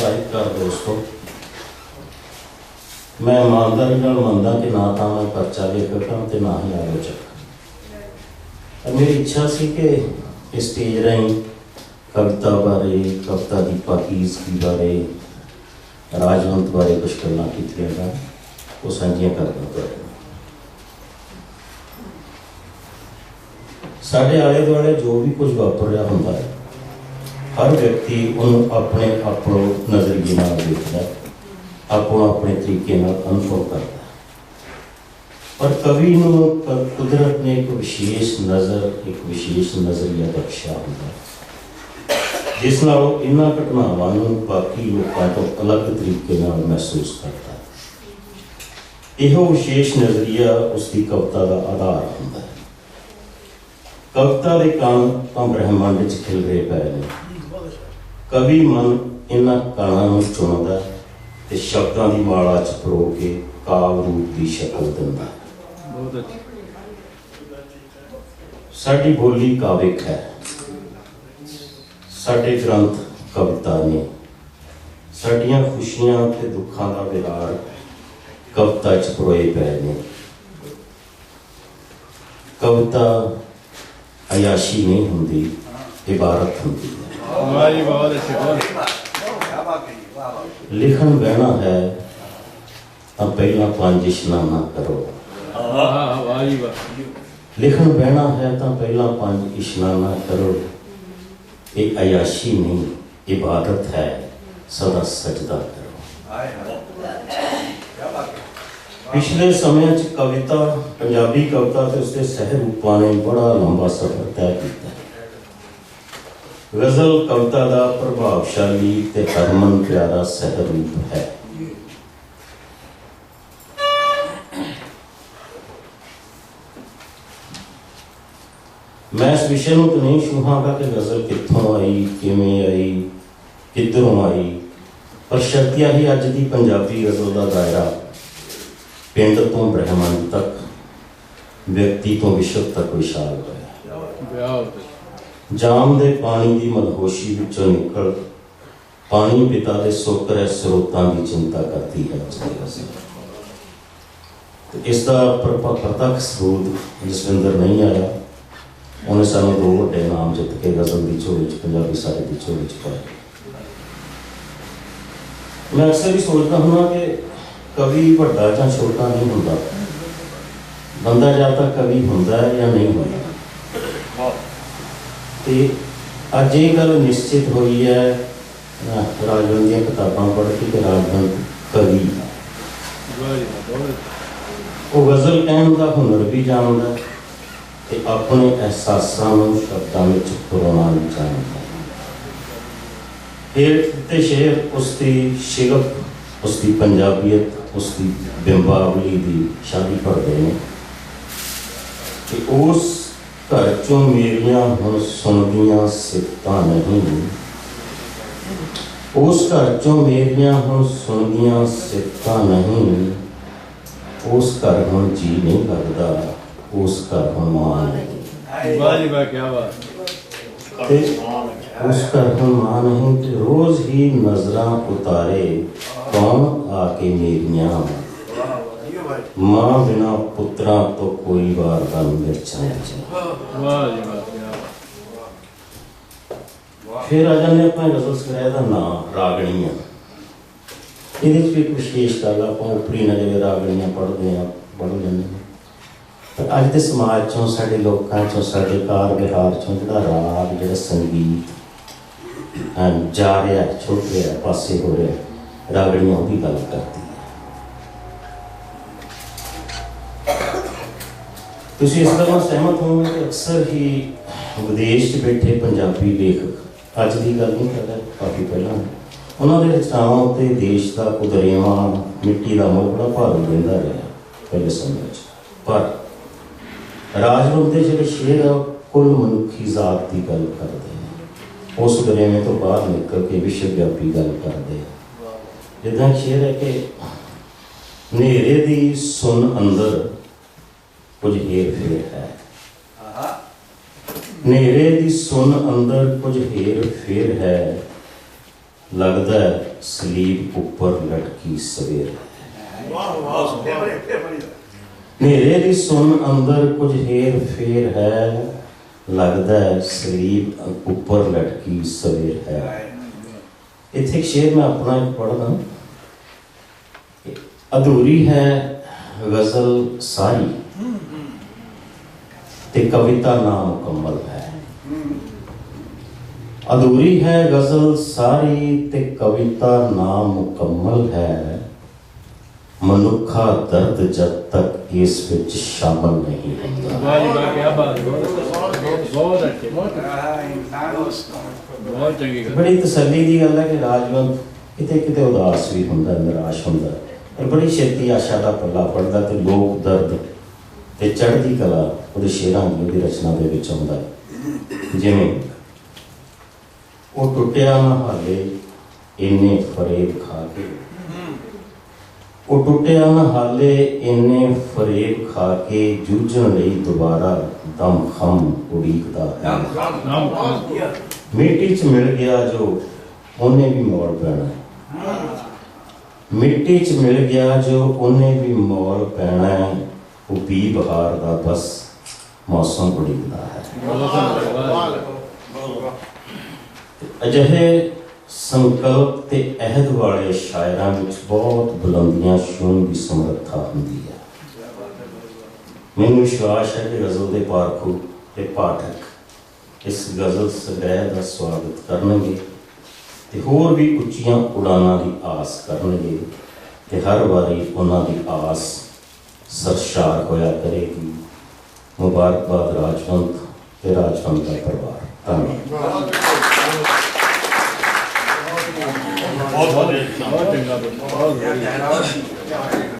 ਸਾਹਿਤਕਾਰ ਦੋਸਤੋ। ਮੈਂ ਇਮਾਨਦਾਰੀ ਨਾਲ ਮੰਨਦਾ ਕਿ ਨਾ ਤਾਂ ਮੈਂ ਪਰਚਾ ਲੇਖਕ ਹਾਂ ਤੇ ਨਾ ਹੀ ਆਲੋਚਕ ਮੇਰੀ ਇੱਛਾ ਸੀ ਕਿ ਇਸ ਸਟੇਜ ਰਾਹੀਂ ਕਵਿਤਾ ਬਾਰੇ, ਕਵਿਤਾ ਦੀ ਪਾਕੀਜ਼ਗੀ ਬਾਰੇ, ਰਾਜਵੰਤ ਬਾਰੇ ਕੁਝ ਗੱਲਾਂ ਕੀਤੀਆਂ ਜਾਣ, ਉਹ ਸਾਂਝੀਆਂ ਕਰਦਾ ਤੁਹਾਡੇ ਸਾਡੇ ਆਲੇ ਦੁਆਲੇ ਜੋ ਵੀ ਕੁਝ ਵਾਪਰ ਰਿਹਾ ਹੁੰਦਾ ਹੈ ਹਰ ਵਿਅਕਤੀ ਉਹਨੂੰ ਆਪਣੇ ਆਪਣੋ ਨਜ਼ਰੀਏ ਨਾਲ ਦੇਖਦਾ ਆਪੋ ਆਪਣੇ ਤਰੀਕੇ ਨਾਲ ਅਨੁਭਵ ਕਰਦਾ ਹੈ। ਪਰ ਕਵੀ ਨੂੰ ਕੁਦਰਤ ਨੇ ਇੱਕ ਵਿਸ਼ੇਸ਼ ਨਜ਼ਰ ਇੱਕ ਵਿਸ਼ੇਸ਼ ਨਜ਼ਰੀਆ ਬਖਸ਼ਿਆ ਹੁੰਦਾ ਹੈ, ਜਿਸ ਨਾਲ ਉਹ ਇਹਨਾਂ ਘਟਨਾਵਾਂ ਨੂੰ ਬਾਕੀ ਲੋਕਾਂ ਤੋਂ ਅਲੱਗ ਤਰੀਕੇ ਨਾਲ ਮਹਿਸੂਸ ਕਰਦਾ ਹੈ। ਇਹੋ ਵਿਸ਼ੇਸ਼ ਨਜ਼ਰੀਆ ਉਸ ਦੀ ਕਵਿਤਾ ਦਾ ਆਧਾਰ ਹੁੰਦਾ ਹੈ। ਕਵਿਤਾ ਦੇ ਕਣ ਤਾਂ ਬ੍ਰਹਿਮੰਡ ਵਿੱਚ ਖਿਲ ਰਹੇ ਪਏ ਨੇ। ਕਵੀ ਮਨ ਇਹਨਾਂ ਕਣਾਂ ਨੂੰ ਚੁਣਦਾ ਤੇ ਸ਼ਬਦਾਂ ਦੀ ਮਾਲਾ ਚ ਪਰੋ ਕੇ ਕਾਵ ਰੂਪ ਦੀ ਸ਼ਕਲ ਦਿੰਦਾ। ਬਹੁਤ ਅੱਛਾ। ਸਾਡੀ ਬੋਲੀ ਕਾਵਿਕ ਹੈ। ਸਾਡੇ ਗ੍ਰੰਥ ਕਵਿਤਾ ਨੇ। ਸਾਡੀਆਂ ਖੁਸ਼ੀਆਂ ਤੇ ਦੁੱਖਾਂ ਦਾ ਵਿਰਾਰ ਕਵਿਤਾ ਚ ਪਰੋਏ ਪਏ ਨੇ। ਕਵਿਤਾ ਅਯਾਸ਼ੀ ਨਹੀਂ ਹੁੰਦੀ ਇਬਾਰਤ ਹੁੰਦੀ ਹੈ। ਵਾਹ ਜੀ ਬਹੁਤ ਅੱਛੇ ਬਹੁਤ ਲਿਖਣ ਬਹਿਣਾ ਹੈ ਤਾਂ ਪਹਿਲਾਂ ਪੰਜ ਇਸ਼ਨਾਨਾ ਕਰੋ ਵਾਹ ਵਾਹ ਜੀ ਵਾਹ ਲਿਖਣ ਬਹਿਣਾ ਹੈ ਤਾਂ ਪਹਿਲਾਂ ਪੰਜ ਇਸ਼ਨਾਨਾ ਕਰੋ ਇਹ ਅਯਾਸ਼ੀ ਨਹੀਂ ਇਬਾਦਤ ਹੈ ਸਦਾ ਸਜਦਾ ਕਰੋ ਪਿਛਲੇ ਸਮਿਆਂ 'ਚ ਕਵਿਤਾ ਪੰਜਾਬੀ ਕਵਿਤਾ ਤੇ ਉਸਦੇ ਸਹਿ ਰੂਪਾਂ ਨੇ ਬੜਾ ਲੰਬਾ ਸਫ਼ਰ ਤੈਅ ਕੀਤਾ ਗਜ਼ਲ ਕਵਿਤਾ ਦਾ ਪ੍ਰਭਾਵਸ਼ਾਲੀ ਤੇ ਹਰਮਨ ਪਿਆਰਾ ਸਹਿ ਰੂਪ ਹੈ। ਮੈਂ ਇਸ ਵਿਸ਼ੇ ਨੂੰ ਤਾਂ ਨਹੀਂ ਛੂਹਾਂਗਾ ਕਿ ਗਜ਼ਲ ਕਿੱਥੋਂ ਆਈ, ਕਿਵੇਂ ਆਈ, ਕਿੱਧਰੋਂ ਆਈ, ਪਰ ਸ਼ਰਤੀਆ ਹੀ ਅੱਜ ਦੀ ਪੰਜਾਬੀ ਗਜ਼ਲ ਦਾ ਦਾਇਰਾ ਪਿੰਡ ਤੋਂ ਬ੍ਰਹਿਮੰਡ ਤੱਕ, ਵਿਅਕਤੀ ਤੋਂ ਵਿਸ਼ਵ ਤੱਕ ਵਿਸ਼ਾਲ ਹੋਇਆ। ਜਾਮ ਦੇ ਪਾਣੀ ਦੀ ਮਦਹੋਸ਼ੀ ਵਿੱਚੋਂ ਨਿਕਲ ਪਾਣੀ ਪਿਤਾ ਦੇ ਸੁੱਕ ਸੋਕਰੇ ਸਰੋਤਾਂ ਦੀ ਚਿੰਤਾ ਕਰਦੀ ਹੈ ਉਸ ਤੇ ਇਸ ਦਾ ਪ੍ਰਤੱਖ ਸਰੂਪ ਜਸਵਿੰਦਰ ਨਹੀਂ ਆਇਆ। ਉਹਨੇ ਸਾਨੂੰ ਦੋ ਵੱਡੇ ਨਾਮ ਜਿੱਤ ਕੇ ਗਜ਼ਲ ਦੀ ਝੋਲੀ ਚ, ਪੰਜਾਬੀ ਸਾਹਿਤ ਦੀ ਝੋਲੀ ਚ ਪਾਇਆ ਮੈਂ ਅਕਸਰ ਹੀ ਸੋਚਦਾ ਹੁੰਦਾ ਕਿ ਕਵੀ ਵੱਡਾ ਜਾਂ ਛੋਟਾ ਨਹੀਂ ਹੁੰਦਾ। ਬੰਦਾ ਜਾਂ ਤਾਂ ਕਵੀ ਹੁੰਦਾ ਹੈ ਜਾਂ ਨਹੀਂ ਹੁੰਦਾ। ਤੇ ਅੱਜ ਇਹ ਗੱਲ ਨਿਸ਼ਚਿਤ ਹੋਈ ਹੈ, ਅਹ ਦੀਆਂ ਕਿਤਾਬਾਂ ਪੜ੍ਹ ਕੇ ਕਿ ਰਾਜਵੰਤ ਕਵੀ। ਉਹ ਗਜ਼ਲ ਕਹਿਣ ਦਾ ਹੁਨਰ ਵੀ ਜਾਣਦਾ ਹੈ ਤੇ ਆਪਣੇ ਅਹਿਸਾਸਾਂ ਨੂੰ ਸ਼ਬਦਾਂ ਵਿੱਚ ਪਰੋਣਾ ਜਾਣਦਾ ਹੈ। ਹੇਠ ਤੇ ਸ਼ੇਰ, ਉਸ ਦੀ ਸ਼ਿਲਪ ਉਸ ਦੀ ਪੰਜਾਬੀਅਤ, ਉਸ ਦੀ ਬਿੰਬਾਵਲੀ ਦੀ ਸ਼ਾਦੀ ਪੜਦੇ ਨੇ। ਕਿ ਉਸ ਘਰ ਚੋਂ ਮੇਰੀਆਂ ਹੁਣ ਸੁਣਦੀਆਂ ਸਿਫਤਾਂ ਨਹੀਂ। ਉਸ ਘਰ ਚੋਂ ਮੇਰੀਆਂ ਹੁਣ ਸੁਣਦੀਆਂ ਸਿਫਤਾਂ ਨਹੀਂ। ਉਸ ਘਰ ਹੁਣ ਜੀ ਨਹੀਂ ਲੱਗਦਾ ਉਸ ਘਰ ਹੁਣ ਮਾਂ ਨਹੀਂ। ਵਾਹ ਜੀ ਵਾਹ ਕੀ ਬਾਤ ਤੇ ਉਸ ਘਰ ਹੁਣ ਮਾਂ ਨਹੀਂ ਤੇ ਰੋਜ਼ ਹੀ ਨਜ਼ਰਾਂ ਉਤਾਰੇ ਕੌਣ ਆ ਕੇ ਮੇਰੀਆਂ। ਮਾਂ ਬਿਨਾ ਪੁੱਤਰਾਂ ਤੋਂ ਕੋਈ ਵਾਰ ਦਾ ਮਿਰਚਾਂ ਵਿੱਚ ਵਾਹ ਜੀ ਫਿਰ ਆ ਜਾਂਦੇ ਆਪਾਂ ਗਜ਼ਲ ਸਰਾਇ ਦਾ ਨਾਮ ਰਾਗਣੀਆਂ। ਇਹਦੇ ਵਿੱਚ ਵੀ ਵਿਸ਼ੇਸ਼ ਗੱਲ ਆ, ਆਪਾਂ ਉਪਰੀ ਨਜ਼ਰ ਰਾਗਣੀਆਂ ਪੜ੍ਹਦੇ ਆ ਪੜ੍ਹ ਲੈਂਦੇ ਹਾਂ। ਪਰ ਅੱਜ ਦੇ ਸਮਾਜ ਚੋਂ ਸਾਡੇ ਲੋਕਾਂ ਚੋਂ ਸਾਡੇ ਕਾਰ ਵਿਹਾਰ ਚੋਂ ਜਿਹੜਾ ਰਾਗ ਜਿਹੜਾ ਸੰਗੀਤ ਜਾ ਰਿਹਾ ਛੁੱਟ ਰਿਹਾ ਪਾਸੇ ਹੋ ਰਿਹਾ ਰਾਗਣੀਆਂ ਉਹਦੀ ਗੱਲ ਕਰਦੀ ਹੈ ਤੁਸੀਂ ਇਸ ਨਾਲ ਸਹਿਮਤ ਹੋ ਕਿ ਅਕਸਰ ਹੀ ਵਿਦੇਸ਼ 'ਚ ਬੈਠੇ ਪੰਜਾਬੀ ਲੇਖਕ, ਅੱਜ ਦੀ ਗੱਲ ਨਹੀਂ ਕਰਦਾ, ਕਾਫੀ ਪਹਿਲਾਂ ਉਹਨਾਂ ਦੇ ਰਚਨਾਵਾਂ ਉੱਤੇ ਦੇਸ਼ ਦਾ ਕੁਦਰੇਵਾਂ, ਮਿੱਟੀ ਦਾ ਮੋਹ ਬੜਾ ਭਾਰੂ ਰਹਿੰਦਾ ਰਿਹਾ ਪਹਿਲੇ ਸਮੇਂ 'ਚ। ਪਰ ਰਾਜਰੂਪ ਦੇ ਜਿਹੜੇ ਸ਼ੇਰ ਆ, ਉਹ ਕੁੱਲ ਮਨੁੱਖੀ ਜ਼ਾਤ ਦੀ ਗੱਲ ਕਰਦੇ ਨੇ। ਉਸ ਦਰਿਆਵੇਂ ਤੋਂ ਬਾਹਰ ਨਿਕਲ ਕੇ ਵਿਸ਼ਵ ਵਿਆਪੀ ਗੱਲ ਕਰਦੇ ਆ। ਜਿੱਦਾਂ ਸ਼ੇਰ ਹੈ ਕਿ ਹਨੇਰੇ ਦੀ ਸੁਣ ਅੰਦਰ ਕੁਝ ਹੇਰ ਫੇਰ ਹੈ। ਹਨੇਰੇ ਦੀ ਸੁਣ ਅੰਦਰ ਕੁਝ ਹੇਰ ਫੇਰ ਹੈ। ਲੱਗਦਾ ਸਲੀਬ ਉੱਪਰ ਲਟਕੀ ਸਵੇਰ ਵਾਹ ਵਾਹ ਨੇਰੇ ਦੀ ਸੁਣ ਅੰਦਰ ਕੁਝ ਹੇਰ ਫੇਰ ਹੈ। ਲੱਗਦਾ ਸਲੀਬ ਉੱਪਰ ਲਟਕੀ ਸਵੇਰ ਹੈ। ਇੱਥੇ ਇੱਕ ਸ਼ੇਰ ਮੈਂ ਆਪਣਾ ਇੱਕ ਪੜ੍ਹਦਾ। ਅਧੂਰੀ ਹੈ ਗਜ਼ਲ ਸਾਰੀ। ਤੇ ਕਵਿਤਾ ਨਾ ਮੁਕੰਮਲ ਹੈ। ਅਧੂਰੀ ਹੈ ਗਜ਼ਲ ਸਾਰੀ ਤੇ ਕਵਿਤਾ ਨਾ ਮੁਕੰਮਲ ਹੈ। ਮਨੁੱਖਾ ਦਰਦ ਜਦ ਤੱਕ ਇਸ ਵਿੱਚ ਸ਼ਾਮਲ ਨਹੀਂ ਹੁੰਦਾ। ਵਾਹ ਜੀ ਵਾਹ ਕੀ ਬਾਤ ਬਹੁਤ ਬਹੁਤ ਅੱਛੇ। ਬਹੁਤ ਬਹੁਤ ਚੰਗੀ ਗੱਲ। ਬੜੀ ਤਸੱਲੀ ਦੀ ਗੱਲ ਹੈ ਕਿ ਰਾਜਵੰਤ ਕਿਤੇ ਕਿਤੇ ਉਦਾਸ ਵੀ ਹੁੰਦਾ ਨਿਰਾਸ਼ ਹੁੰਦਾ। ਪਰ ਬੜੀ ਛੇਤੀ ਆਸ਼ਾ ਦਾ ਪੱਲਾ ਪੜਦਾ ਤੇ ਲੋਕ ਦਰਦ ਤੇ ਚੜ੍ਹਦੀ ਕਲਾ ਉਹਦੇ ਸ਼ੇਰਾਂ ਦੀ ਉਹਦੀ ਰਚਨਾ ਦੇ ਵਿੱਚ ਆਉਂਦਾ ਹੈ। ਜਿਵੇਂ ਉਹ ਟੁੱਟਿਆ ਨਾ ਹਾਲੇ ਇੰਨੇ ਫਰੇਬ ਖਾ ਕੇ ਉਹ ਟੁੱਟਿਆ ਨਾ ਹਾਲੇ ਇੰਨੇ ਫਰੇਬ ਖਾ ਕੇ ਜੂਝਣ ਲਈ ਦੁਬਾਰਾ ਦਮ ਖਮ ਉਡੀਕਦਾ ਹੈ ਨਾਮ ਮਿੱਟੀ 'ਚ ਮਿਲ ਗਿਆ ਜੋ ਉਹਨੇ ਵੀ ਮੋੜ ਪੈਣਾ ਹੈ। ਮਿੱਟੀ 'ਚ ਮਿਲ ਗਿਆ ਜੋ ਉਹਨੇ ਵੀ ਮੋੜ ਪੈਣਾ ਹੈ। ਉਹ ਵੀ ਬਹਾਰ ਦਾ ਬਸ ਮੌਸਮ ਉਡੀਕਦਾ ਹੈ। ਅਜਿਹੇ ਸੰਕਲਪ ਤੇ ਅਹਿਦ ਵਾਲੇ ਸ਼ਾਇਰਾਂ ਵਿੱਚ ਬਹੁਤ ਬੁਲੰਦੀਆਂ ਛੂਹਣ ਦੀ ਸਮਰੱਥਾ ਹੁੰਦੀ ਹੈ। ਮੈਨੂੰ ਵਿਸ਼ਵਾਸ ਹੈ ਕਿ ਗਜ਼ਲ ਦੇ ਪਾਰਖੂ ਤੇ ਪਾਠਕ ਇਸ ਗਜ਼ਲ ਸੰਗ੍ਰਹਿ ਦਾ ਸਵਾਗਤ ਕਰਨਗੇ ਤੇ ਹੋਰ ਵੀ ਉੱਚੀਆਂ ਉਡਾਨਾਂ ਦੀ ਆਸ ਕਰਨਗੇ ਤੇ ਹਰ ਵਾਰੀ ਉਹਨਾਂ ਦੀ ਆਸ ਸਰਸ਼ਾਰ ਹੋਇਆ ਕਰੇਗੀ ਮੁਬਾਰਕਬਾਦ ਰਾਜਵੰਤ ਤੇ ਰਾਜਵੰਤ ਦਾ ਪਰਿਵਾਰ। ਧੰਨਵਾਦ। ਬਹੁਤ ਚੰਗਾ। ਬਹੁਤ